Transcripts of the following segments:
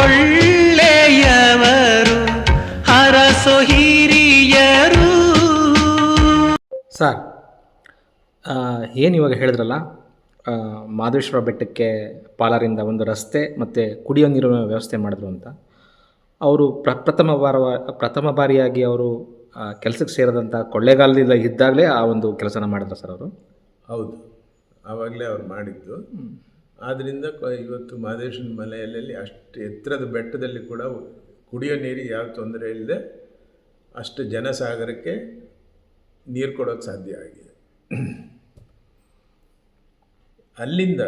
ಒಳ್ಳೆಯವರು ಹರಸೋ ಹಿರಿಯರು. ಸರ್ ಏನು ಇವಾಗ ಹೇಳಿದ್ರಲ್ಲ ಮಾದೇಶ್ವರ ಬೆಟ್ಟಕ್ಕೆ ಪಾಲಾರಿಂದ ಒಂದು ರಸ್ತೆ ಮತ್ತು ಕುಡಿಯೋ ನೀರಿನ ವ್ಯವಸ್ಥೆ ಮಾಡಿದ್ರು ಅಂತ. ಅವರು ಪ್ರಪ್ರಥಮ ವಾರ ಪ್ರಥಮ ಬಾರಿಯಾಗಿ ಅವರು ಕೆಲಸಕ್ಕೆ ಸೇರಿದಂಥ ಕೊಳ್ಳೇಗಾಲದಿಂದ ಇದ್ದಾಗಲೇ ಆ ಒಂದು ಕೆಲಸನ ಮಾಡಿದ್ರು ಸರ್ ಅವರು. ಹೌದು ಆವಾಗಲೇ ಅವ್ರು ಮಾಡಿದ್ದು. ಆದ್ದರಿಂದ ಇವತ್ತು ಮಹದೇಶ್ವರನ ಮಲೆಯಲ್ಲಿ ಅಷ್ಟು ಎತ್ತರದ ಬೆಟ್ಟದಲ್ಲಿ ಕೂಡ ಕುಡಿಯೋ ನೀರಿಗೆ ಯಾವ ತೊಂದರೆ ಇಲ್ಲದೆ ಅಷ್ಟು ಜನಸಾಗರಕ್ಕೆ ನೀರು ಕೊಡೋಕ್ಕೆ ಸಾಧ್ಯ ಆಗಿದೆ. ಅಲ್ಲಿಂದ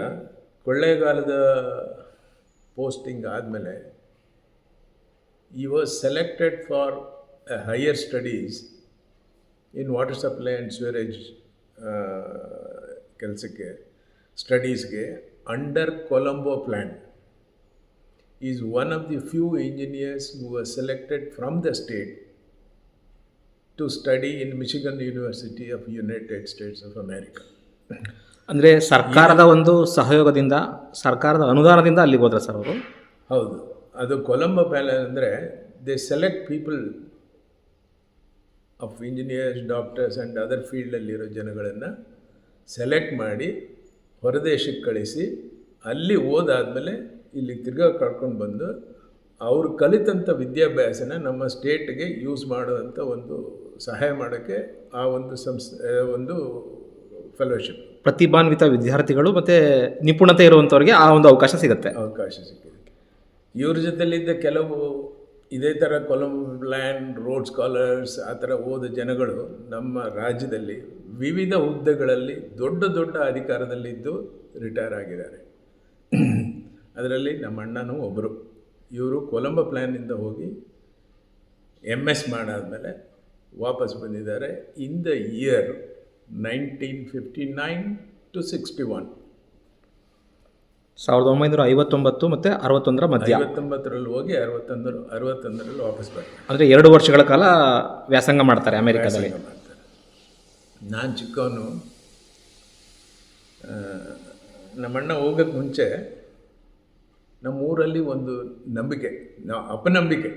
ಕೊಳ್ಳೇಗಾಲದ ಪೋಸ್ಟಿಂಗ್ ಆದಮೇಲೆ ಈ was selected for higher studies in water supply and sewerage ಕೆಲಸಕ್ಕೆ, ಸ್ಟಡೀಸ್ಗೆ under Colombo plan is one of the few engineers who are selected from the state to study in Michigan university of United States of America ಅಂದರೆ ಸರ್ಕಾರದ ಒಂದು ಸಹಯೋಗದಿಂದ ಸರ್ಕಾರದ ಅನುದಾನದಿಂದ ಅಲ್ಲಿಗೆ ಹೋದ್ರ sir ಅವರು? ಹೌದು. ಅದು ಕೊಲಂಬೋ ಪ್ಯಾಲೇಸ್ ಅಂದರೆ they select people of engineers doctors and other ಫೀಲ್ಡಲ್ಲಿರೋ ಜನಗಳನ್ನು ಸೆಲೆಕ್ಟ್ ಮಾಡಿ ಹೊರದೇಶಕ್ಕೆ ಕಳಿಸಿ ಅಲ್ಲಿ ಓದಾದಮೇಲೆ ಇಲ್ಲಿ ತಿರ್ಗಾ ಕರ್ಕೊಂಡು ಬಂದು ಅವರು ಕಲಿತಂಥ ವಿದ್ಯಾಭ್ಯಾಸನ ನಮ್ಮ ಸ್ಟೇಟ್ಗೆ ಯೂಸ್ ಮಾಡುವಂಥ ಒಂದು ಸಹಾಯ ಮಾಡೋಕ್ಕೆ ಆ ಒಂದು ಸಂಸ್ಥೆ ಒಂದು ಫೆಲೋಶಿಪ್. ಪ್ರತಿಭಾನ್ವಿತ ವಿದ್ಯಾರ್ಥಿಗಳು ಮತ್ತು ನಿಪುಣತೆ ಇರುವಂಥವ್ರಿಗೆ ಆ ಒಂದು ಅವಕಾಶ ಸಿಗುತ್ತೆ. ಅವಕಾಶ ಸಿಗುತ್ತೆ ಇವ್ರ ಜೊತೆಲಿದ್ದ ಕೆಲವು ಇದೇ ಥರ ಕೊಲಂಬ್ ಲ್ಯಾಂಡ್ ರೋಡ್ ಸ್ಕಾಲರ್ಸ್ ಆ ಥರ ಓದ ಜನಗಳು ನಮ್ಮ ರಾಜ್ಯದಲ್ಲಿ ವಿವಿಧ ಹುದ್ದೆಗಳಲ್ಲಿ ದೊಡ್ಡ ದೊಡ್ಡ ಅಧಿಕಾರದಲ್ಲಿದ್ದು ರಿಟೈರ್ ಆಗಿದ್ದಾರೆ. ಅದರಲ್ಲಿ ನಮ್ಮ ಅಣ್ಣನೂ ಒಬ್ಬರು ಇವರು ಕೊಲಂಬ ಪ್ಲ್ಯಾನಿಂದ ಹೋಗಿ ಎಂ ಎಸ್ ಮಾಡಾದಮೇಲೆ ವಾಪಸ್ ಬಂದಿದ್ದಾರೆ. In the year nineteen fifty nine to sixty one ಸಾವಿರದ ಒಂಬೈನೂರ ಐವತ್ತೊಂಬತ್ತು ಮತ್ತು ಅರವತ್ತೊಂದರ ಮಧ್ಯ. ಐವತ್ತೊಂಬತ್ತರಲ್ಲಿ ಹೋಗಿ ಅರವತ್ತೊಂದರ ಅರವತ್ತೊಂದರಲ್ಲಿ ವಾಪಸ್ ಬರ್ತಾರೆ ಅಂದರೆ ಎರಡು ವರ್ಷಗಳ ಕಾಲ ವ್ಯಾಸಂಗ ಮಾಡ್ತಾರೆ ಅಮೆರಿಕದಲ್ಲಿ. ನಾನು ಚಿಕ್ಕವನು ನಮ್ಮಣ್ಣ ಹೋಗೋಕ್ಕೆ ಮುಂಚೆ ನಮ್ಮ ಊರಲ್ಲಿ ಒಂದು ನಂಬಿಕೆ ನಾವು ಅಪನಂಬಿಕೆ.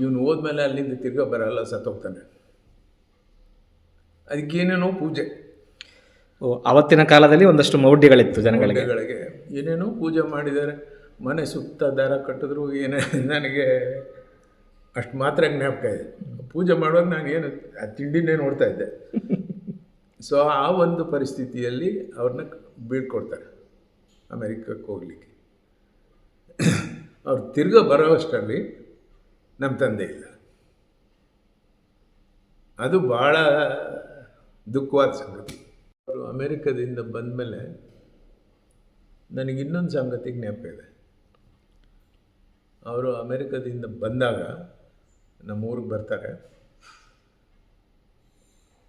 ಇವನು ಹೋದ್ಮೇಲೆ ಅಲ್ಲಿಂದ ತಿರ್ಗ ಬರಲ್ಲ ಸತ್ತೋಗ್ತಾನೆ. ಅದಕ್ಕೇನೇನೋ ಪೂಜೆ. ಅವತ್ತಿನ ಕಾಲದಲ್ಲಿ ಒಂದಷ್ಟು ಮೌಢ್ಯಗಳಿತ್ತು ಜನಗಳಿಗೆ. ಗಳಿಗೆ ಏನೇನೋ ಪೂಜೆ ಮಾಡಿದ್ದಾರೆ. ಮನೆ ಸುತ್ತ ದಾರ ಕಟ್ಟಿದ್ರು, ಏನೇ, ನನಗೆ ಅಷ್ಟು ಮಾತ್ರ ಜ್ಞಾಪಕ ಇದೆ. ಪೂಜೆ ಮಾಡುವಾಗ ನಾನು ಏನು, ಆ ತಿಂಡಿನೇ ನೋಡ್ತಾ ಇದ್ದೆ. ಸೊ ಆ ಒಂದು ಪರಿಸ್ಥಿತಿಯಲ್ಲಿ ಅವ್ರನ್ನ ಬೀಳ್ಕೊಡ್ತಾರೆ. ಅಮೇರಿಕಕ್ಕೆ ಹೋಗಲಿಕ್ಕೆ. ಅವ್ರು ತಿರ್ಗ ಬರೋವಷ್ಟರಲ್ಲಿ ನಮ್ಮ ತಂದೆ ಇಲ್ಲ. ಅದು ಭಾಳ ದುಃಖವಾದ ಸಂಗತಿ. ಅವರು ಅಮೆರಿಕದಿಂದ ಬಂದಮೇಲೆ ನನಗೆ ಇನ್ನೊಂದು ಸಂಗತಿ ಜ್ಞಾಪಕ ಇದೆ. ಅವರು ಅಮೇರಿಕದಿಂದ ಬಂದಾಗ ನಮ್ಮ ಊರಿಗೆ ಬರ್ತಾರೆ.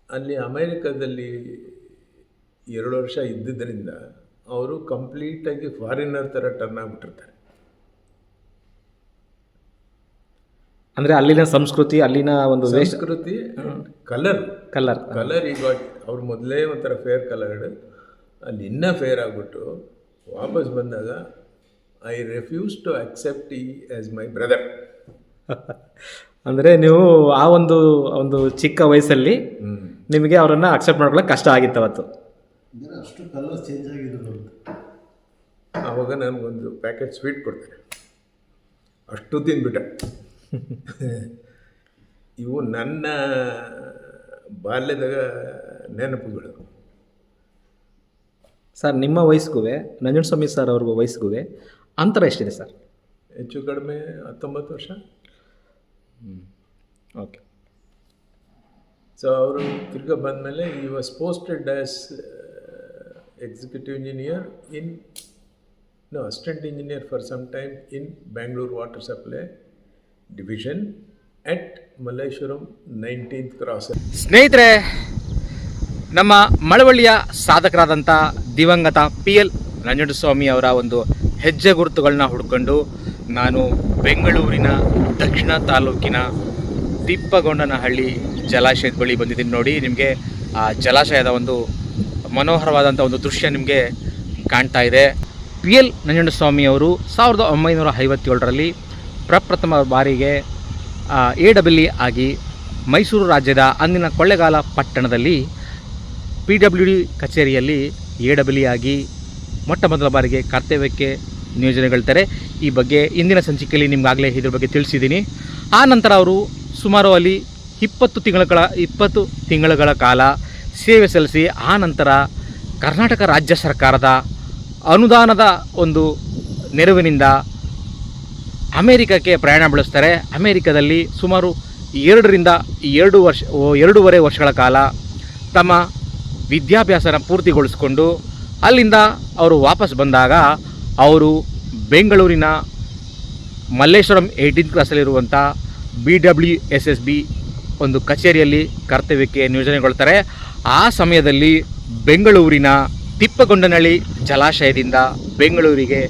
ಅಲ್ಲಿ ಅಮೇರಿಕದಲ್ಲಿ ಎರಡು ವರ್ಷ ಇದ್ದಿದ್ದರಿಂದ ಅವರು ಕಂಪ್ಲೀಟಾಗಿ ಫಾರಿನರ್ ಥರ ಟರ್ನ್ ಆಗಿಬಿಟ್ಟಿರ್ತಾರೆ. ಅಂದರೆ ಅಲ್ಲಿನ ಸಂಸ್ಕೃತಿ ಅಲ್ಲಿನ ಒಂದು ಸಂಸ್ಕೃತಿ ಕಲರ್. ಕಲರ್ ಕಲರ್ ಈಗ ಅವ್ರು ಮೊದಲೇ ಒಂಥರ ಫೇರ್ ಕಲರ್ಡ್ ಅಲ್ಲಿ ಇನ್ನೂ ಫೇರ್ ಆಗಿಬಿಟ್ಟು ವಾಪಸ್ ಬಂದಾಗ ಐ ರೆಫ್ಯೂಸ್ ಟು ಅಕ್ಸೆಪ್ಟ್ ಈ ಆ್ಯಸ್ ಮೈ ಬ್ರದರ್ ಅಂದರೆ ನೀವು ಆ ಒಂದು ಒಂದು ಚಿಕ್ಕ ವಯಸ್ಸಲ್ಲಿ ನಿಮಗೆ ಅವರನ್ನು ಅಕ್ಸೆಪ್ಟ್ ಮಾಡ್ಕೊಳ್ಳೋಕೆ ಕಷ್ಟ ಆಗಿತ್ತು ಅವತ್ತು ಅಂದರೆ ಅಷ್ಟು ಕಲರ್ ಚೇಂಜ್ ಆಗಿರೋದು ಆವಾಗ ನನಗೊಂದು ಪ್ಯಾಕೆಟ್ ಸ್ವೀಟ್ ಕೊಡ್ತಾರೆ. ಅಷ್ಟು ತಿಂದ್ಬಿಟ್ಟೆ. ಇವು ನನ್ನ ಬಾಲ್ಯದ ನೆನಪುಗಳು. ಸರ್ ನಿಮ್ಮ ವಯಸ್ಸಿಗೂ ನಂಜನಸ್ವಾಮಿ ಸರ್ ಅವ್ರಿಗೂ ವಯಸ್ಸಿಗೂ ಅಂತರ ಎಷ್ಟಿದೆ ಸರ್? ಹೆಚ್ಚು ಕಡಿಮೆ ಹತ್ತೊಂಬತ್ತು ವರ್ಷ. ಓಕೆ. ಸೊ ಅವರು ತಿರ್ಗ ಬಂದಮೇಲೆ ಈ was posted as executive engineer in no assistant engineer for some time in Bangalore water supply division at Malleshwaram nineteenth cross. ಸ್ನೇಹಿತರೆ, ನಮ್ಮ ಮಳವಳ್ಳಿಯ ಸಾಧಕರಾದಂಥ ದಿವಂಗತ ಪಿ ಎಲ್ ನಂಜುಂಡಸ್ವಾಮಿ ಅವರ ಒಂದು ಹೆಜ್ಜೆ ಗುರುತುಗಳನ್ನ ಹುಡ್ಕೊಂಡು ನಾನು ಬೆಂಗಳೂರಿನ ದಕ್ಷಿಣ ತಾಲೂಕಿನ ತಿಪ್ಪಗೊಂಡನಹಳ್ಳಿ ಜಲಾಶಯದ ಬಳಿ ಬಂದಿದ್ದೀನಿ ನೋಡಿ. ನಿಮಗೆ ಆ ಜಲಾಶಯದ ಒಂದು ಮನೋಹರವಾದಂಥ ಒಂದು ದೃಶ್ಯ ನಿಮಗೆ ಕಾಣ್ತಾ ಇದೆ. ಪಿ ಎಲ್ ನಂಜುಂಡಸ್ವಾಮಿಯವರು ಸಾವಿರದ ಒಂಬೈನೂರ ಐವತ್ತೇಳರಲ್ಲಿ ಪ್ರಪ್ರಥಮ ಬಾರಿಗೆ ಎ ಡಬ್ಲ್ಯೂ ಆಗಿ ಮೈಸೂರು ರಾಜ್ಯದ ಅಂದಿನ ಕೊಳ್ಳೆಗಾಲ ಪಟ್ಟಣದಲ್ಲಿ ಪಿ ಡಬ್ಲ್ಯೂ ಡಿ ಕಚೇರಿಯಲ್ಲಿ ಎ ಡಬ್ಲ್ಯೂ ಆಗಿ ಮೊಟ್ಟ ಮೊದಲ ಬಾರಿಗೆ ಕರ್ತವ್ಯಕ್ಕೆ ನಿಯೋಜನೆಗೊಳ್ತಾರೆ ಈ ಬಗ್ಗೆ ಇಂದಿನ ಸಂಚಿಕೆಯಲ್ಲಿ ನಿಮಗಾಗಲೇ ಇದ್ರ ಬಗ್ಗೆ ತಿಳಿಸಿದ್ದೀನಿ. ಆ ನಂತರ ಅವರು ಸುಮಾರು ಅಲ್ಲಿ ಇಪ್ಪತ್ತು ತಿಂಗಳ ಇಪ್ಪತ್ತು ತಿಂಗಳುಗಳ ಕಾಲ ಸೇವೆ ಸಲ್ಲಿಸಿ, ಆ ನಂತರ ಕರ್ನಾಟಕ ರಾಜ್ಯ ಸರ್ಕಾರದ ಅನುದಾನದ ಒಂದು ನೆರವಿನಿಂದ ಅಮೇರಿಕಕ್ಕೆ ಪ್ರಯಾಣ ಬೆಳೆಸ್ತಾರೆ. ಅಮೇರಿಕದಲ್ಲಿ ಸುಮಾರು ಎರಡರಿಂದ ಎರಡು ವರ್ಷ, ಎರಡೂವರೆ ವರ್ಷಗಳ ಕಾಲ ತಮ್ಮ ವಿದ್ಯಾಭ್ಯಾಸನ ಪೂರ್ತಿಗೊಳಿಸ್ಕೊಂಡು ಅಲ್ಲಿಂದ ಅವರು ವಾಪಸ್ ಬಂದಾಗ ಅವರು ಬೆಂಗಳೂರಿನ Malleshwaram eighteen ಕ್ಲಾಸಲ್ಲಿರುವಂಥ B W S S B ಒಂದು ಕಚೇರಿಯಲ್ಲಿ ಕರ್ತವ್ಯಕ್ಕೆ ನಿಯೋಜನೆಗೊಳ್ತಾರೆ. ಆ ಸಮಯದಲ್ಲಿ ಬೆಂಗಳೂರಿನ ತಿಪ್ಪಗೊಂಡನಹಳ್ಳಿ ಜಲಾಶಯದಿಂದ ಬೆಂಗಳೂರಿಗೆ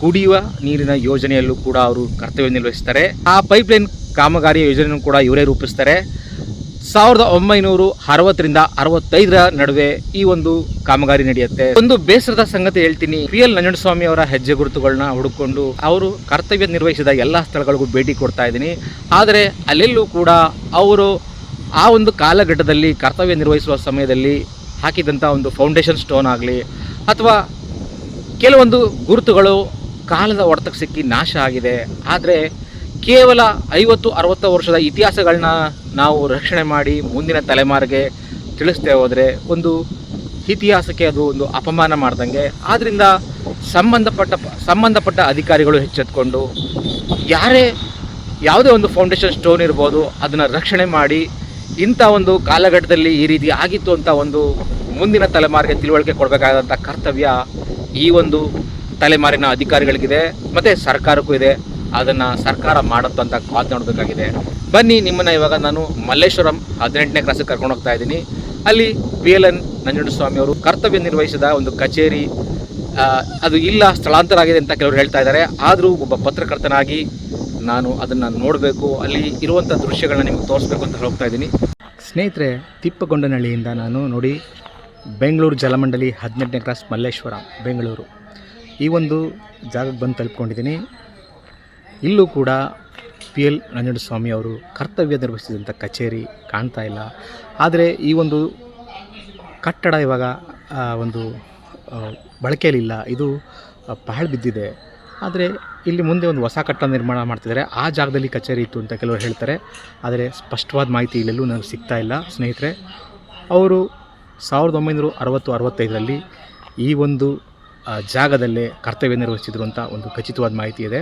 ಕುಡಿಯುವ ನೀರಿನ ಯೋಜನೆಯಲ್ಲೂ ಕೂಡ ಅವರು ಕರ್ತವ್ಯ ನಿರ್ವಹಿಸ್ತಾರೆ. ಆ ಪೈಪ್ಲೈನ್ ಕಾಮಗಾರಿ ಯೋಜನೆಯನ್ನು ಕೂಡ ಇವರೇ ರೂಪಿಸ್ತಾರೆ. ಸಾವಿರದ ಒಂಬೈನೂರ ಅರವತ್ತರಿಂದ ಅರವತ್ತೈದರ ನಡುವೆ ಈ ಒಂದು ಕಾಮಗಾರಿ ನಡೆಯುತ್ತೆ. ಒಂದು ಬೇಸರದ ಸಂಗತಿ ಹೇಳ್ತೀನಿ. ಪಿ ಎಲ್ ನಂಜನಸ್ವಾಮಿ ಅವರ ಹೆಜ್ಜೆ ಗುರುತುಗಳನ್ನ ಹುಡುಕೊಂಡು ಅವರು ಕರ್ತವ್ಯ ನಿರ್ವಹಿಸಿದ ಎಲ್ಲ ಸ್ಥಳಗಳಿಗೂ ಭೇಟಿ ಕೊಡ್ತಾ ಇದ್ದೀನಿ. ಆದರೆ ಅಲ್ಲೆಲ್ಲೂ ಕೂಡ ಅವರು ಆ ಒಂದು ಕಾಲಘಟ್ಟದಲ್ಲಿ ಕರ್ತವ್ಯ ನಿರ್ವಹಿಸುವ ಸಮಯದಲ್ಲಿ ಹಾಕಿದಂಥ ಒಂದು ಫೌಂಡೇಶನ್ ಸ್ಟೋನ್ ಆಗಲಿ ಅಥವಾ ಕೆಲವೊಂದು ಗುರುತುಗಳು ಕಾಲದ ಹೊಡೆತಕ್ಕೆ ಸಿಕ್ಕಿ ನಾಶ ಆಗಿದೆ. ಆದರೆ ಕೇವಲ ಐವತ್ತು, ಅರವತ್ತು ವರ್ಷದ ಇತಿಹಾಸಗಳನ್ನ ನಾವು ರಕ್ಷಣೆ ಮಾಡಿ ಮುಂದಿನ ತಲೆಮಾರಿಗೆ ತಿಳಿಸ್ತೇ ಹೋದರೆ ಒಂದು ಇತಿಹಾಸಕ್ಕೆ ಅದು ಒಂದು ಅಪಮಾನ ಮಾಡ್ದಂಗೆ. ಆದ್ದರಿಂದ ಸಂಬಂಧಪಟ್ಟ ಸಂಬಂಧಪಟ್ಟ ಅಧಿಕಾರಿಗಳು ಹೆಚ್ಚೆತ್ಕೊಂಡು ಯಾರೇ ಯಾವುದೇ ಒಂದು ಫೌಂಡೇಶನ್ ಸ್ಟೋನ್ ಇರ್ಬೋದು ಅದನ್ನು ರಕ್ಷಣೆ ಮಾಡಿ ಇಂಥ ಒಂದು ಕಾಲಘಟ್ಟದಲ್ಲಿ ಈ ರೀತಿ ಆಗಿತ್ತು ಅಂತ ಒಂದು ಮುಂದಿನ ತಲೆಮಾರಿಗೆ ತಿಳುವಳಿಕೆ ಕೊಡಬೇಕಾದಂಥ ಕರ್ತವ್ಯ ಈ ಒಂದು ತಲೆಮಾರಿನ ಅಧಿಕಾರಿಗಳಿಗಿದೆ, ಮತ್ತು ಸರ್ಕಾರಕ್ಕೂ ಇದೆ. ಅದನ್ನು ಸರ್ಕಾರ ಮಾಡುತ್ತೋ ಅಂತ ಕಾದು ನೋಡಬೇಕಾಗಿದೆ. ಬನ್ನಿ, ನಿಮ್ಮನ್ನು ಇವಾಗ ನಾನು ಮಲ್ಲೇಶ್ವರಂ ಹದಿನೆಂಟನೇ ಕ್ಲಾಸಿಗೆ ಕರ್ಕೊಂಡು ಹೋಗ್ತಾ ಇದ್ದೀನಿ. ಅಲ್ಲಿ ಪಿ ಎಲ್ ಎನ್ ನಂಜುಂಡಸ್ವಾಮಿ ಅವರು ಕರ್ತವ್ಯ ನಿರ್ವಹಿಸಿದ ಒಂದು ಕಚೇರಿ ಅದು ಇಲ್ಲ, ಸ್ಥಳಾಂತರ ಆಗಿದೆ ಅಂತ ಕೆಲವರು ಹೇಳ್ತಾ ಇದ್ದಾರೆ. ಆದರೂ ಒಬ್ಬ ಪತ್ರಕರ್ತನಾಗಿ ನಾನು ಅದನ್ನು ನೋಡಬೇಕು, ಅಲ್ಲಿ ಇರುವಂಥ ದೃಶ್ಯಗಳನ್ನ ನಿಮಗೆ ತೋರಿಸ್ಬೇಕು ಅಂತ ಹೋಗ್ತಾ ಇದ್ದೀನಿ. ಸ್ನೇಹಿತರೆ, ತಿಪ್ಪಗೊಂಡನಹಳ್ಳಿಯಿಂದ ನಾನು ನೋಡಿ ಬೆಂಗಳೂರು ಜಲಮಂಡಲಿ ಹದಿನೆಂಟನೇ ಕ್ಲಾಸ್ ಮಲ್ಲೇಶ್ವರ, ಬೆಂಗಳೂರು. ಈ ಒಂದು ಜಾಗಕ್ಕೆ ಬಂದು ತಲುಪ್ಕೊಂಡಿದ್ದೀನಿ. ಇಲ್ಲೂ ಕೂಡ ಪಿ ಎಲ್ ನಂಜುಂಡಸ್ವಾಮಿ ಅವರು ಕರ್ತವ್ಯ ನಿರ್ವಹಿಸಿದಂಥ ಕಚೇರಿ ಕಾಣ್ತಾ ಇಲ್ಲ. ಆದರೆ ಈ ಒಂದು ಕಟ್ಟಡ ಇವಾಗ ಒಂದು ಬಳಕೆಯಲ್ಲಿಲ್ಲ. ಇದು ಪಾಳು ಬಿದ್ದಿದೆ. ಆದರೆ ಇಲ್ಲಿ ಮುಂದೆ ಒಂದು ಹೊಸ ಕಟ್ಟಡ ನಿರ್ಮಾಣ ಮಾಡ್ತಿದ್ದಾರೆ. ಆ ಜಾಗದಲ್ಲಿ ಕಚೇರಿ ಇತ್ತು ಅಂತ ಕೆಲವರು ಹೇಳ್ತಾರೆ. ಆದರೆ ಸ್ಪಷ್ಟವಾದ ಮಾಹಿತಿ ಇಲ್ಲೆಲ್ಲೂ ನನಗೆ ಸಿಗ್ತಾ ಇಲ್ಲ. ಸ್ನೇಹಿತರೆ, ಅವರು ಸಾವಿರದ ಒಂಬೈನೂರ ಅರವತ್ತು ಈ ಒಂದು ಜಾಗದಲ್ಲೇ ಕರ್ತವ್ಯ ನಿರ್ವಹಿಸಿದ್ರು ಅಂತ ಒಂದು ಖಚಿತವಾದ ಮಾಹಿತಿ ಇದೆ.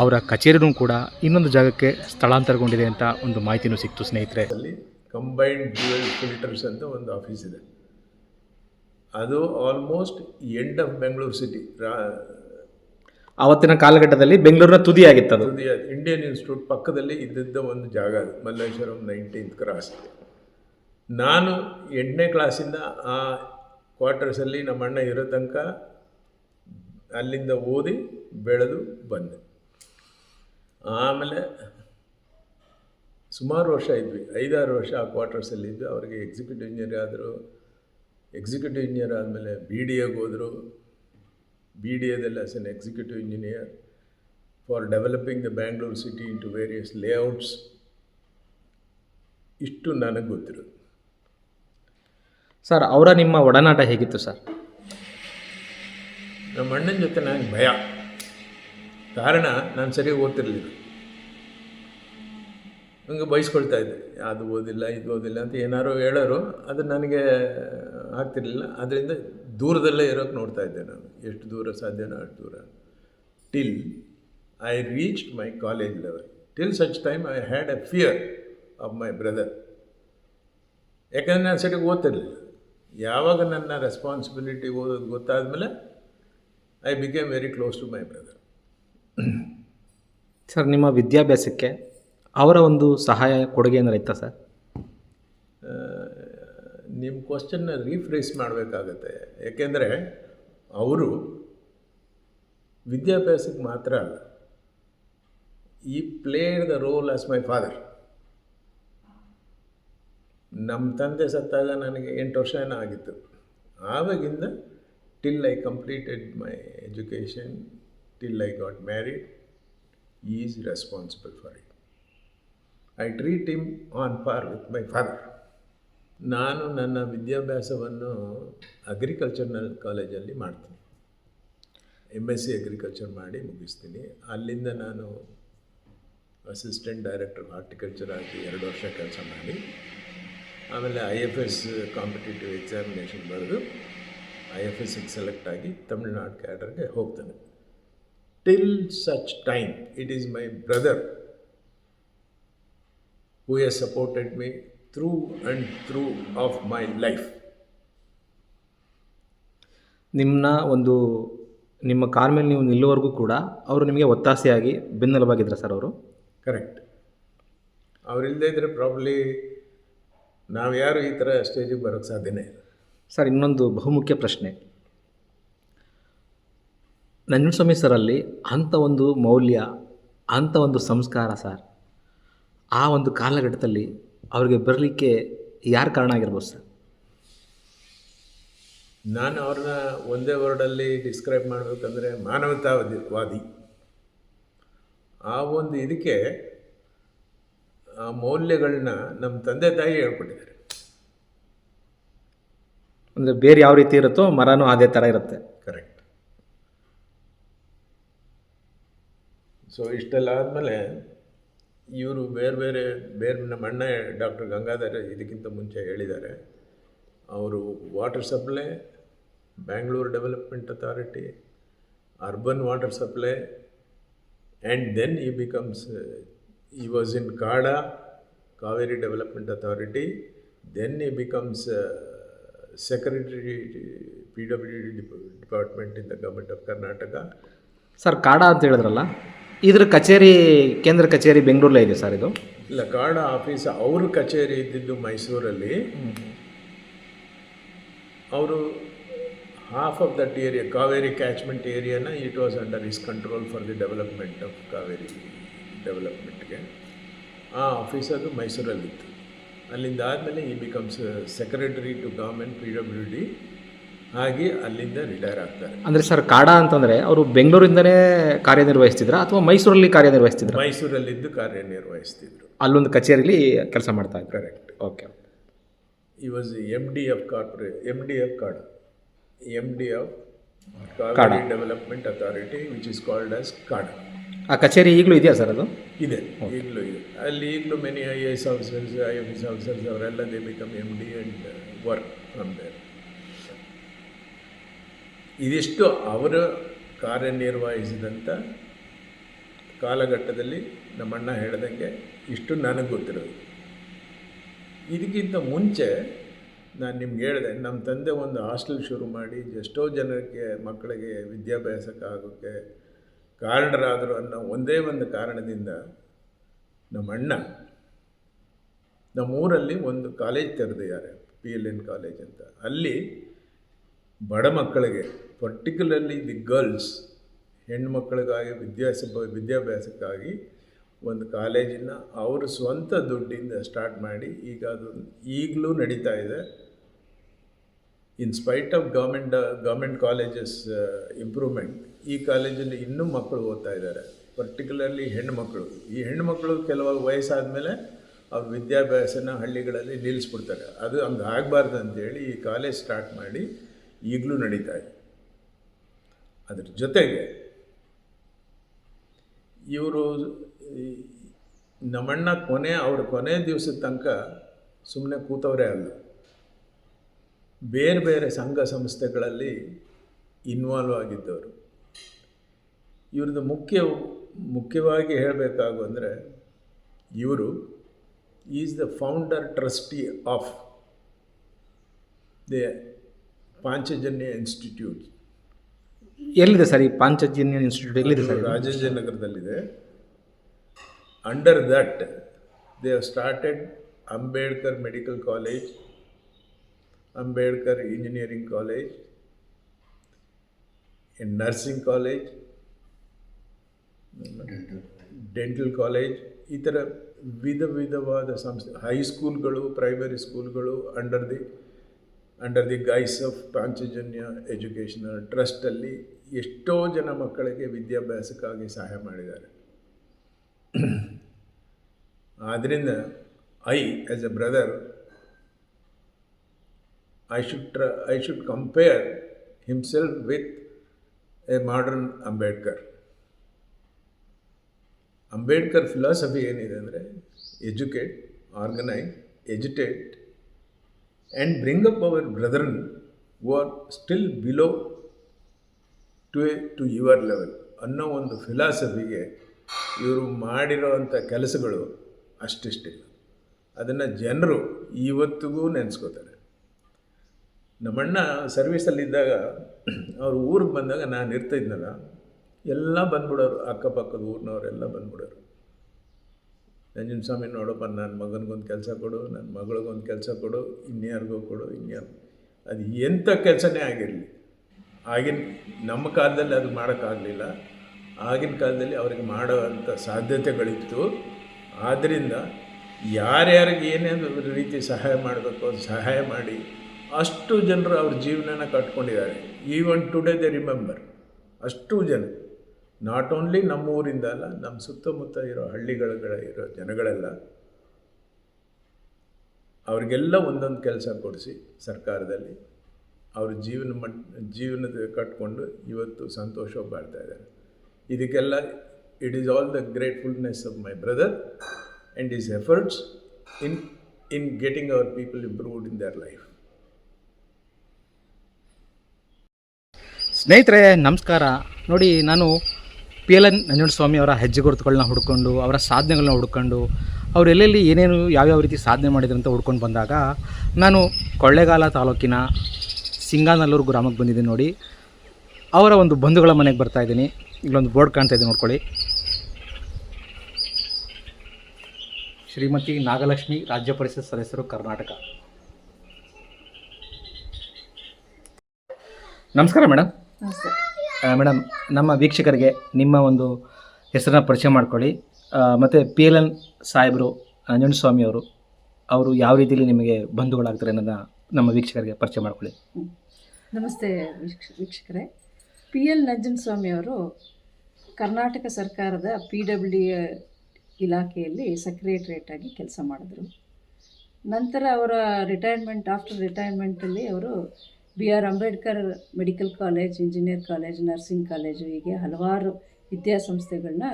ಅವರ ಕಚೇರಿನೂ ಕೂಡ ಇನ್ನೊಂದು ಜಾಗಕ್ಕೆ ಸ್ಥಳಾಂತರಗೊಂಡಿದೆ ಅಂತ ಒಂದು ಮಾಹಿತಿನೂ ಸಿಕ್ತು ಸ್ನೇಹಿತರೆ. ಅಲ್ಲಿ ಕಂಬೈನ್ಡ್ ಡ್ಯೂಯಲ್ ಫಿಲ್ಟರ್ಸ್ ಅಂತ ಒಂದು ಆಫೀಸ್ ಇದೆ. ಅದು almost end of Bengaluru city ಆವತ್ತಿನ ಕಾಲಘಟ್ಟದಲ್ಲಿ ಬೆಂಗಳೂರಿನ ತುದಿಯಾಗಿತ್ತು ಅದು ಇಂಡಿಯನ್ ಇನ್ಸ್ಟಿಟ್ಯೂಟ್ ಪಕ್ಕದಲ್ಲಿ ಇದ್ದಿದ್ದ ಒಂದು ಜಾಗ ಅದು ಮಲ್ಲೇಶ್ವರಂ ನೈನ್ಟೀನ್ತ್ ಕ್ರಾಸ್ ನಾನು ಎಂಟನೇ ಕ್ಲಾಸಿಂದ ಆ ಕ್ವಾರ್ಟರ್ಸಲ್ಲಿ ನಮ್ಮ ಅಣ್ಣ ಇರೋ ತನಕ ಅಲ್ಲಿಂದ ಓದಿ ಬೆಳೆದು ಬಂದೆ. ಆಮೇಲೆ ಸುಮಾರು ವರ್ಷ ಇದ್ವಿ. ಐದಾರು ವರ್ಷ ಆ ಕ್ವಾರ್ಟರ್ಸಲ್ಲಿ ಇದ್ವಿ ಅವರಿಗೆ ಎಕ್ಸಿಕ್ಯೂಟಿವ್ ಇಂಜಿನಿಯರ್ ಆದರು. ಎಕ್ಸಿಕ್ಯೂಟಿವ್ ಇಂಜಿನಿಯರ್ ಆದಮೇಲೆ ಬಿ ಡಿ ಎಗೆ ಹೋದರು. B D ಎದಲ್ಲಿ as an executive engineer for developing the Bangalore city into various layouts ಇಷ್ಟು ನನಗೆ ಗೊತ್ತಿರೋದು. ಸರ್, ಅವರ ನಿಮ್ಮ ಒಡನಾಟ ಹೇಗಿತ್ತು ಸರ್? ನಮ್ಮ ಅಣ್ಣನ ಜೊತೆ ನನಗೆ ಭಯ. ಕಾರಣ ನಾನು ಸರಿ ಓದ್ತಿರಲಿಲ್ಲ. ಹಂಗೆ ಬಯಸ್ಕೊಳ್ತಾ ಇದ್ದೆ. ಅದು ಓದಿಲ್ಲ, ಇದು ಓದಿಲ್ಲ ಅಂತ ಏನಾರು ಹೇಳೋರು, ಅದು ನನಗೆ ಆಗ್ತಿರಲಿಲ್ಲ. ಅದರಿಂದ ದೂರದಲ್ಲೇ ಇರೋಕ್ಕೆ ನೋಡ್ತಾ ಇದ್ದೆ ನಾನು. ಎಷ್ಟು ದೂರ ಸಾಧ್ಯನೋ ಅಷ್ಟು ದೂರ. Till I reach my college level till such time I had a fear of my brother ಯಾಕಂದರೆ ನಾನು ಸರಿಯಾಗಿ ಓದ್ತಿರಲಿಲ್ಲ. ಯಾವಾಗ ನನ್ನ ರೆಸ್ಪಾನ್ಸಿಬಿಲಿಟಿ ಓದೋದು ಗೊತ್ತಾದಮೇಲೆ I became very close to my brother sir ನಿಮ್ಮ ವಿದ್ಯಾಭ್ಯಾಸಕ್ಕೆ ಅವರ ಒಂದು ಸಹಾಯ ಕೊಡುಗೆ ಏನಾರು ಇತ್ತಾ ಸರ್ ನಿಮ್ಮ ಕ್ವಶನ್ನ ರೀಫ್ರೇಸ್ ಮಾಡಬೇಕಾಗತ್ತೆ. ಏಕೆಂದರೆ ಅವರು ವಿದ್ಯಾಭ್ಯಾಸಕ್ಕೆ ಮಾತ್ರ ಅಲ್ಲ he played the role as my father ನಮ್ಮ ತಂದೆ ಸತ್ತಾಗ ನನಗೆ ಎಂಟು ವರ್ಷ ಏನೋ ಆಗಿತ್ತು. ಆವಾಗಿಂದ till I completed my education, till I got married, he is responsible for it. I treat him on par with my father. ನಾನು ನನ್ನ ವಿದ್ಯಾಭ್ಯಾಸವನ್ನು ಅಗ್ರಿಕಲ್ಚರ್ನಲ್ ಕಾಲೇಜಲ್ಲಿ ಮಾಡ್ತೀನಿ ಎಂ ಎಸ್ ಸಿ ಅಗ್ರಿಕಲ್ಚರ್ ಮಾಡಿ ಮುಗಿಸ್ತೀನಿ ಅಲ್ಲಿಂದ ನಾನು ಅಸಿಸ್ಟೆಂಟ್ ಡೈರೆಕ್ಟರ್ ಹಾರ್ಟಿಕಲ್ಚರ್ ಆಗಿ ಎರಡು ವರ್ಷ ಕೆಲಸ ಮಾಡಿ ಆಮೇಲೆ I F S competitive examination ಬರೆದು ಐ ಎಫ್ ಎಸ್ಸಿಗೆ ಸೆಲೆಕ್ಟ್ ಆಗಿ ತಮಿಳ್ನಾಡು ಕ್ಯಾಡರ್ಗೆ ಹೋಗ್ತಾನೆ. Till such time it is my brother who has supported me through and through of my life ನಿಮ್ಮನ್ನ ಒಂದು ನಿಮ್ಮ ಕಾರ್ ಮೇಲೆ ನೀವು ನಿಲ್ಲುವವರೆಗೂ ಕೂಡ ಅವರು ನಿಮಗೆ ಒತ್ತಾಸೆಯಾಗಿ ಬೆನ್ನೆಲುಬಾಗಿದ್ರ ಸರ್ ಅವರು? ಕರೆಕ್ಟ್ ಅವರಿಲ್ಲದೇ ಇದ್ದರೆ ಪ್ರಾಬ್ಲಿ ನಾವು ಯಾರು ಈ ಥರ ಸ್ಟೇಜಿಗೆ ಬರೋಕ್ಕೆ ಸಾಧ್ಯನೇ ಇಲ್ಲ. ಸರ್, ಇನ್ನೊಂದು ಬಹುಮುಖ್ಯ ಪ್ರಶ್ನೆ. ನಂಜನಸ್ವಾಮಿ ಸರಲ್ಲಿ ಅಂಥ ಒಂದು ಮೌಲ್ಯ ಅಂಥ ಒಂದು ಸಂಸ್ಕಾರ ಸರ್, ಆ ಒಂದು ಕಾಲಘಟ್ಟದಲ್ಲಿ ಅವ್ರಿಗೆ ಬರಲಿಕ್ಕೆ ಯಾರು ಕಾರಣ ಆಗಿರ್ಬೋದು ಸರ್? ನಾನು ಅವ್ರನ್ನ ಒಂದೇ ವರ್ಡಲ್ಲಿ ಡಿಸ್ಕ್ರೈಬ್ ಮಾಡಬೇಕಂದ್ರೆ ಮಾನವತಾವಾದಿ ಆ ಒಂದು ಇದಕ್ಕೆ ಆ ಮೌಲ್ಯಗಳನ್ನ ನಮ್ಮ ತಂದೆ ತಾಯಿ ಹೇಳ್ಕೊಟ್ಟಿದ್ದಾರೆ. ಅಂದರೆ ಬೇರೆ ಯಾವ ರೀತಿ ಇರುತ್ತೋ ಮರನೂ ಅದೇ ಥರ ಇರುತ್ತೆ. ಕರೆಕ್ಟ್ ಸೊ ಇಷ್ಟೆಲ್ಲ ಆದಮೇಲೆ ಇವರು ಬೇರೆ ಬೇರೆ ಬೇರೆ ನಮ್ಮ ಅಣ್ಣ ಡಾಕ್ಟರ್ ಗಂಗಾಧರ್ ಇದಕ್ಕಿಂತ ಮುಂಚೆ ಹೇಳಿದ್ದಾರೆ. ಅವರು water supply Bangalore development authority urban water supply and then he becomes he was in CADA Kaveri development authority then he becomes secretary P W D department in the government of Karnataka sir CADA ಅಂತ ಹೇಳಿದ್ರಲ್ಲ ಇದ್ರ ಕಚೇರಿ ಕೇಂದ್ರ ಕಚೇರಿ ಬೆಂಗಳೂರಲ್ಲೇ ಇದೆ sir ಇದು? ಇಲ್ಲ ಕಾಡ ಆಫೀಸ್ ಅವ್ರ ಕಚೇರಿ ಇದ್ದಿದ್ದು ಮೈಸೂರಲ್ಲಿ. ಅವರು half of that area Kaveri catchment ಏರಿಯಾನ it was under his control for the development of Kaveri ಡೆವಲಪ್ಮೆಂಟ್ಗೆ ಆ ಆಫೀಸ್ ಅದು ಮೈಸೂರಲ್ಲಿತ್ತು. ಅಲ್ಲಿಂದ ಆದಮೇಲೆ he becomes secretary to government P W D ಹಾಗೆ ಅಲ್ಲಿಂದ ರಿಟೈರ್ ಆಗ್ತಾರೆ. ಅಂದರೆ ಸರ್ ಕಾಡ ಅಂತಂದರೆ ಅವರು ಬೆಂಗಳೂರಿಂದನೇ ಕಾರ್ಯನಿರ್ವಹಿಸ್ತಿದ್ರ ಅಥವಾ ಮೈಸೂರಲ್ಲಿ ಕಾರ್ಯನಿರ್ವಹಿಸ್ತಿದ್ರು? ಮೈಸೂರಲ್ಲಿದ್ದು ಕಾರ್ಯನಿರ್ವಹಿಸ್ತಿದ್ರು. ಅಲ್ಲೊಂದು ಕಚೇರಿಲಿ ಕೆಲಸ ಮಾಡ್ತಾ ಇದ್ದಾರೆ correct okay he was M D F corporate M D F CADA. M D F card Kaveri development authority which is called as CADA. ಆ ಕಚೇರಿ ಈಗಲೂ ಇದೆಯಾ ಸರ್ ಅದು? ಇದೆ. ಈಗಲೂ ಇದೆ. ಅಲ್ಲಿ ಈಗಲೂ many I A S officers I F S officers ಅವರೆಲ್ಲ they become M D and work from there ಇದಿಷ್ಟು ಅವರು ಕಾರ್ಯನಿರ್ವಹಿಸಿದಂಥ ಕಾಲಘಟ್ಟದಲ್ಲಿ ನಮ್ಮಣ್ಣ ಹೇಳ್ದಂಗೆ ಇಷ್ಟು ನನಗೆ ಗೊತ್ತಿರೋದು. ಇದಕ್ಕಿಂತ ಮುಂಚೆ ನಾನು ನಿಮ್ಗೆ ಹೇಳಿದೆ ನಮ್ಮ ತಂದೆ ಒಂದು ಹಾಸ್ಟೆಲ್ ಶುರು ಮಾಡಿ ಎಷ್ಟೋ ಜನಕ್ಕೆ ಮಕ್ಕಳಿಗೆ ವಿದ್ಯಾಭ್ಯಾಸಕ್ಕಾಗೋಕ್ಕೆ ಕಾರಣರಾದರು ಅನ್ನೋ ಒಂದೇ ಒಂದು ಕಾರಣದಿಂದ ನಮ್ಮ ಅಣ್ಣ ನಮ್ಮೂರಲ್ಲಿ ಒಂದು ಕಾಲೇಜ್ ತೆರೆದಿದ್ದಾರೆ ಪಿ ಎಲ್ ಎನ್ ಕಾಲೇಜ್ ಅಂತ. ಅಲ್ಲಿ ಬಡ ಮಕ್ಕಳಿಗೆ ಪರ್ಟಿಕ್ಯುಲರ್ಲಿ ದಿ ಗರ್ಲ್ಸ್ ಹೆಣ್ಮಕ್ಳಿಗಾಗಿ ವಿದ್ಯಾಸ, ವಿದ್ಯಾಭ್ಯಾಸಕ್ಕಾಗಿ ಒಂದು ಕಾಲೇಜನ್ನು ಅವರು ಸ್ವಂತ ದುಡ್ಡಿಂದ ಸ್ಟಾರ್ಟ್ ಮಾಡಿ ಈಗ ಅದು ಈಗಲೂ ನಡೀತಾ ಇದೆ. In spite of government government colleges improvement ಈ ಕಾಲೇಜಲ್ಲಿ ಇನ್ನೂ ಮಕ್ಕಳು ಓದ್ತಾ ಇದ್ದಾರೆ. ಪರ್ಟಿಕ್ಯುಲರ್ಲಿ ಹೆಣ್ಣುಮಕ್ಕಳು ಈ ಹೆಣ್ಣುಮಕ್ಕಳು ಕೆಲವಾಗ ವಯಸ್ಸಾದ ಮೇಲೆ ಅವ್ರ ವಿದ್ಯಾಭ್ಯಾಸನ ಹಳ್ಳಿಗಳಲ್ಲಿ ನಿಲ್ಲಿಸ್ಬಿಡ್ತಾರೆ. ಅದು ಹಂಗೆ ಆಗಬಾರ್ದು ಅಂತೇಳಿ ಈ ಕಾಲೇಜ್ ಸ್ಟಾರ್ಟ್ ಮಾಡಿ ಈಗಲೂ ನಡೀತಾ ಇದೆ. ಅದ್ರ ಜೊತೆಗೆ ಇವರು ನಮ್ಮಣ್ಣ ಕೊನೆ ಅವ್ರ ಕೊನೆ ದಿವಸದ ತನಕ ಸುಮ್ಮನೆ ಕೂತವರೇ ಅಲ್ಲ. ಬೇರೆ ಬೇರೆ ಸಂಘ ಸಂಸ್ಥೆಗಳಲ್ಲಿ ಇನ್ವಾಲ್ವ್ ಆಗಿದ್ದವರು. ಇವ್ರದ್ದು ಮುಖ್ಯ ಮುಖ್ಯವಾಗಿ ಹೇಳಬೇಕಾಗು ಅಂದರೆ ಇವರು is the founder trustee of the Panchajanya institute. ಎಲ್ಲಿದೆ ಸರ್ ಈ ಪಾಂಚಜನ್ಯ ಇನ್ಸ್ಟಿಟ್ಯೂಟ್? ಎಲ್ಲಿದೆ sir? ರಾಜಾಜಿನಗರದಲ್ಲಿದೆ under that they have started Ambedkar medical college Ambedkar engineering college nursing college dental college ಈ ಥರ ವಿಧ ವಿಧವಾದ ಸಂಸ್ಥೆ ಹೈಸ್ಕೂಲ್ಗಳು primary ಸ್ಕೂಲ್ಗಳು under the under the guise of Panchajanya educational ಟ್ರಸ್ಟಲ್ಲಿ ಎಷ್ಟೋ ಜನ ಮಕ್ಕಳಿಗೆ ವಿದ್ಯಾಭ್ಯಾಸಕ್ಕಾಗಿ ಸಹಾಯ ಮಾಡಿದ್ದಾರೆ ಆದ್ದರಿಂದ I as a brother I should ಟ್ರ I should compare himself with a modern Ambedkar. Ambedkar philosophy ಏನಿದೆ ಅಂದರೆ educate organise agitate and bring up our brethren who are still below to a to your level ಅನ್ನೋ ಒಂದು ಫಿಲಾಸಫಿಗೆ ಇವರು ಮಾಡಿರೋವಂಥ ಕೆಲಸಗಳು ಅಷ್ಟಿಷ್ಟಿಲ್ಲ. ಅದನ್ನು ಜನರು ಇವತ್ತಿಗೂ ನೆನೆಸ್ಕೋತಾರೆ. ನಮ್ಮಣ್ಣ ಸರ್ವೀಸಲ್ಲಿದ್ದಾಗ ಅವರು ಊರಿಗೆ ಬಂದಾಗ ನಾನು ಇರ್ತಿದ್ನಲ್ಲ ಎಲ್ಲ ಬಂದ್ಬಿಡೋರು, ಅಕ್ಕಪಕ್ಕದ ಊರಿನವರೆಲ್ಲ ಬಂದ್ಬಿಡೋರು. ನಂಜನ ಸ್ವಾಮಿ ನೋಡಪ್ಪ ನನ್ನ ಮಗನಿಗೊಂದು ಕೆಲಸ ಕೊಡು ನನ್ನ ಮಗಳಿಗೊಂದು ಕೆಲಸ ಕೊಡು, ಇನ್ಯಾರಿಗೂ ಕೊಡು, ಇನ್ಯಾರು. ಅದು ಎಂಥ ಕೆಲಸನೇ ಆಗಿರಲಿ. ಆಗಿನ, ನಮ್ಮ ಕಾಲದಲ್ಲಿ ಅದು ಮಾಡೋಕ್ಕಾಗಲಿಲ್ಲ. ಆಗಿನ ಕಾಲದಲ್ಲಿ ಅವ್ರಿಗೆ ಮಾಡೋವಂಥ ಸಾಧ್ಯತೆಗಳಿತ್ತು. ಆದ್ದರಿಂದ ಯಾರ್ಯಾರಿಗೆ ಏನೇ ರೀತಿ ಸಹಾಯ ಮಾಡಬೇಕು ಸಹಾಯ ಮಾಡಿ ಅಷ್ಟು ಜನರು ಅವ್ರ ಜೀವನನ ಕಟ್ಕೊಂಡಿದ್ದಾರೆ. ಈವನ್ ಟುಡೇ ದೇ ರಿಮೆಂಬರ್ ಅಷ್ಟು ಜನ. ನಾಟ್ ಓನ್ಲಿ ನಮ್ಮ ಊರಿಂದ ಅಲ್ಲ ನಮ್ಮ ಸುತ್ತಮುತ್ತ ಇರೋ ಹಳ್ಳಿಗಳ ಇರೋ ಜನಗಳೆಲ್ಲ ಅವರಿಗೆಲ್ಲ ಒಂದೊಂದು ಕೆಲಸ ಕೊಡಿಸಿ ಸರ್ಕಾರದಲ್ಲಿ. ಅವ್ರ ಜೀವನ ಮಟ್, ಜೀವನದ ಕಟ್ಕೊಂಡು ಇವತ್ತು ಸಂತೋಷವಾಗಿ ಬಾಳ್ತಾ ಇದ್ದಾರೆ. ಇದಕ್ಕೆಲ್ಲ it is all the gratefulness of my brother and his efforts in in getting our people improved in their life ಸ್ನೇಹಿತರೆ, ನಮಸ್ಕಾರ. ನೋಡಿ, ನಾನು ಪಿ ಎಲ್ ಎನ್ ಅವರ ಹೆಜ್ಜೆ ಗುರುತುಗಳನ್ನ ಹುಡ್ಕೊಂಡು, ಅವರ ಸಾಧನೆಗಳನ್ನ ಹುಡ್ಕೊಂಡು, ಅವ್ರು ಎಲ್ಲೆಲ್ಲಿ ಏನೇನು ಯಾವ್ಯಾವ ರೀತಿ ಸಾಧನೆ ಮಾಡಿದ್ರು ಅಂತ ಹುಡ್ಕೊಂಡು ಬಂದಾಗ, ನಾನು ಕೊಳ್ಳೇಗಾಲ ತಾಲೂಕಿನ ಸಿಂಗಾನಲ್ಲೂರು ಗ್ರಾಮಕ್ಕೆ ಬಂದಿದ್ದೀನಿ ನೋಡಿ. ಅವರ ಒಂದು ಬಂಧುಗಳ ಮನೆಗೆ ಬರ್ತಾ ಇದ್ದೀನಿ. ಇಲ್ಲೊಂದು ಬೋರ್ಡ್ ಕಾಣ್ತಾ ಇದೆ ನೋಡ್ಕೊಳ್ಳಿ. ಶ್ರೀಮತಿ ನಾಗಲಕ್ಷ್ಮಿ ರಾಜ್ಯ ಪರಿಷತ್ ಸದಸ್ಯರು ಕರ್ನಾಟಕ. ನಮಸ್ಕಾರ ಮೇಡಮ್. ಮೇಡಮ್ ನಮ್ಮ ವೀಕ್ಷಕರಿಗೆ ನಿಮ್ಮ ಒಂದು ಹೆಸರನ್ನ ಪರಿಚಯ ಮಾಡ್ಕೊಳ್ಳಿ. ಮತ್ತು ಪಿ ಎಲ್ ಎನ್ ಸಾಹೇಬರು ಅಂಜನಸ್ವಾಮಿ ಅವರು ಅವರು ಯಾವ ರೀತಿಯಲ್ಲಿ ನಿಮಗೆ ಬಂಧುಗಳಾಗ್ತಾರೆ ಅನ್ನೋದನ್ನ ನಮ್ಮ ವೀಕ್ಷಕರಿಗೆ ಪರಿಚಯ ಮಾಡ್ಕೊಳ್ಳಿ. ನಮಸ್ತೆ ವೀಕ್ಷ, ವೀಕ್ಷಕರೇ. ಪಿ ಎಲ್ ನಂಜನಸ್ವಾಮಿ ಅವರು ಕರ್ನಾಟಕ ಸರ್ಕಾರದ ಪಿ ಡಬ್ಲ್ಯೂ ಇಲಾಖೆಯಲ್ಲಿ ಸೆಕ್ರೆಟ್ರಿಯೇಟ್ ಆಗಿ ಕೆಲಸ ಮಾಡಿದ್ರು. ನಂತರ ಅವರ ರಿಟೈರ್ಮೆಂಟ್, ಆಫ್ಟರ್ ರಿಟೈರ್ಮೆಂಟಲ್ಲಿ ಅವರು B R Ambedkar medical college, engineer college, nursing college ಹೀಗೆ ಹಲವಾರು ವಿದ್ಯಾಸಂಸ್ಥೆಗಳನ್ನ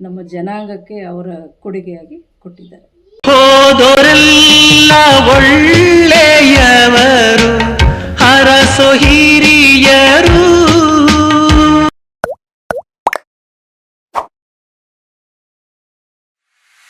ನಮ್ಮ ಜನಾಂಗಕ್ಕೆ ಅವರ ಕೊಡುಗೆಯಾಗಿ ಕೊಟ್ಟಿದ್ದಾರೆ. ಒಳ್ಳೆಯವರು ಹಿರಿಯರು